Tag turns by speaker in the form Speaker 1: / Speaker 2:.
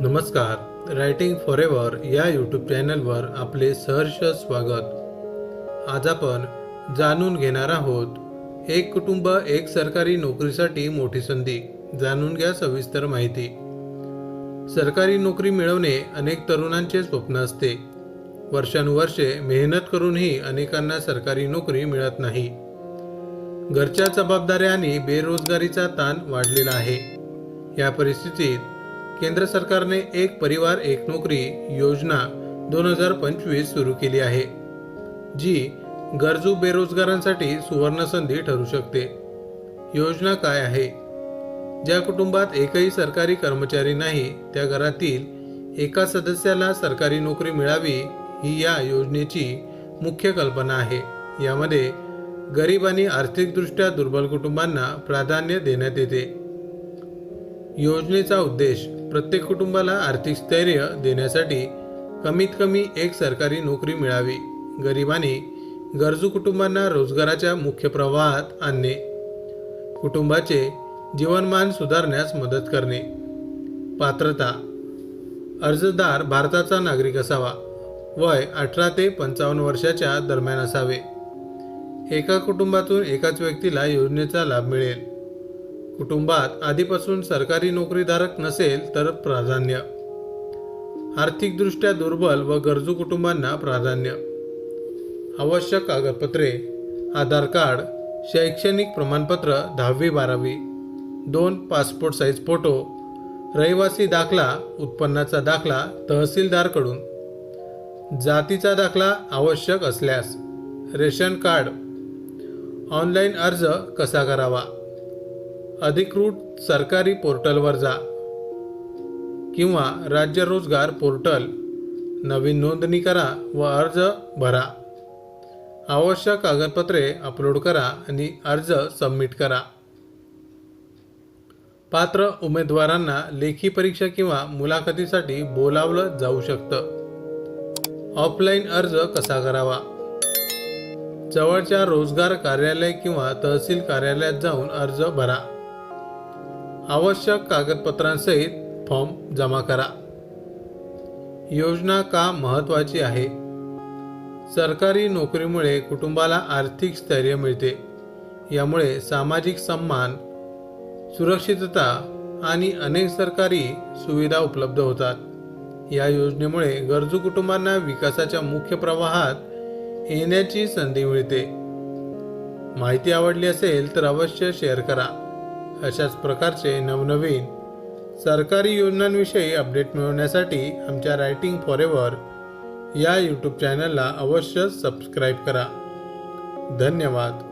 Speaker 1: नमस्कार. Writing for ever या YouTube चॅनलवर आपले सहर्ष स्वागत. आज आपण जाणून घेणार आहोत एक कुटुंब एक सरकारी नोकरीसाठी मोठी संधी. जाणून घ्या सविस्तर माहिती. सरकारी नोकरी मिळवणे अनेक तरुणांचे स्वप्न असते. वर्षानुवर्षे मेहनत करूनही अनेकांना सरकारी नोकरी मिळत नाही. घरच्या जबाबदाऱ्या आणि बेरोजगारीचा ताण वाढलेला आहे. या परिस्थितीत केंद्र सरकारने एक परिवार एक नोकरी योजना दोन हजार पंचवीस सुरू केली आहे जी गरजू बेरोजगारांसाठी सुवर्ण संधी ठरू शकते. योजना काय आहे? ज्या कुटुंबात एकही सरकारी कर्मचारी नाही त्या घरातील एका सदस्याला सरकारी नोकरी मिळावी ही या योजनेची मुख्य कल्पना आहे. यामध्ये गरीब आणि आर्थिकदृष्ट्या दुर्बल कुटुंबांना प्राधान्य देण्यात येते. योजनेचा उद्देश प्रत्येक कुटुंबाला आर्थिक स्थैर्य देण्यासाठी कमीत कमी एक सरकारी नोकरी मिळावी. गरीब गरजू कुटुंबांना रोजगाराच्या मुख्य प्रवाहात आणणे. कुटुंबाचे जीवनमान सुधारण्यास मदत करणे. पात्रता. अर्जदार भारताचा नागरिक असावा. वय अठरा ते पंचावन्न वर्षाच्या दरम्यान असावे. एका कुटुंबातून एकाच व्यक्तीला योजनेचा लाभ मिळेल. कुटुंबात आधीपासून सरकारी नोकरीधारक नसेल तर प्राधान्य. आर्थिकदृष्ट्या दुर्बल व गरजू कुटुंबांना प्राधान्य. आवश्यक कागदपत्रे आधार कार्ड शैक्षणिक प्रमाणपत्र दहावी बारावी दोन पासपोर्ट साईज फोटो रहिवासी दाखला उत्पन्नाचा दाखला तहसीलदारकडून. जातीचा दाखला आवश्यक असल्यास रेशन कार्ड. ऑनलाईन अर्ज कसा करावा? अधिकृत सरकारी पोर्टलवर जा. किंवा राज्य रोजगार पोर्टल नवीन नोंदणी करा व अर्ज भरा. आवश्यक कागदपत्रे अपलोड करा आणि अर्ज सबमिट करा. पात्र उमेदवारांना लेखी परीक्षा किंवा मुलाखतीसाठी बोलावलं जाऊ शकतं. ऑफलाईन अर्ज कसा करावा? जवळच्या रोजगार कार्यालय किंवा तहसील कार्यालयात जाऊन अर्ज भरा. आवश्यक कागदपत्रांसहित फॉर्म जमा करा. योजना का महत्त्वाची आहे? सरकारी नोकरीमुळे कुटुंबाला आर्थिक स्थैर्य मिळते. यामुळे सामाजिक सन्मान सुरक्षितता आणि अनेक सरकारी सुविधा उपलब्ध होतात. या योजनेमुळे गरजू कुटुंबांना विकासाच्या मुख्य प्रवाहात येण्याची संधी मिळते. माहिती आवडली असेल तर अवश्य शेअर करा. अशाच प्रकारचे नवनवीन सरकारी योजनांविषयी अपडेट मिळवण्यासाठी आमच्या रायटिंग फॉर एव्हर या यूट्यूब चॅनलला अवश्य सबस्क्राईब करा. धन्यवाद.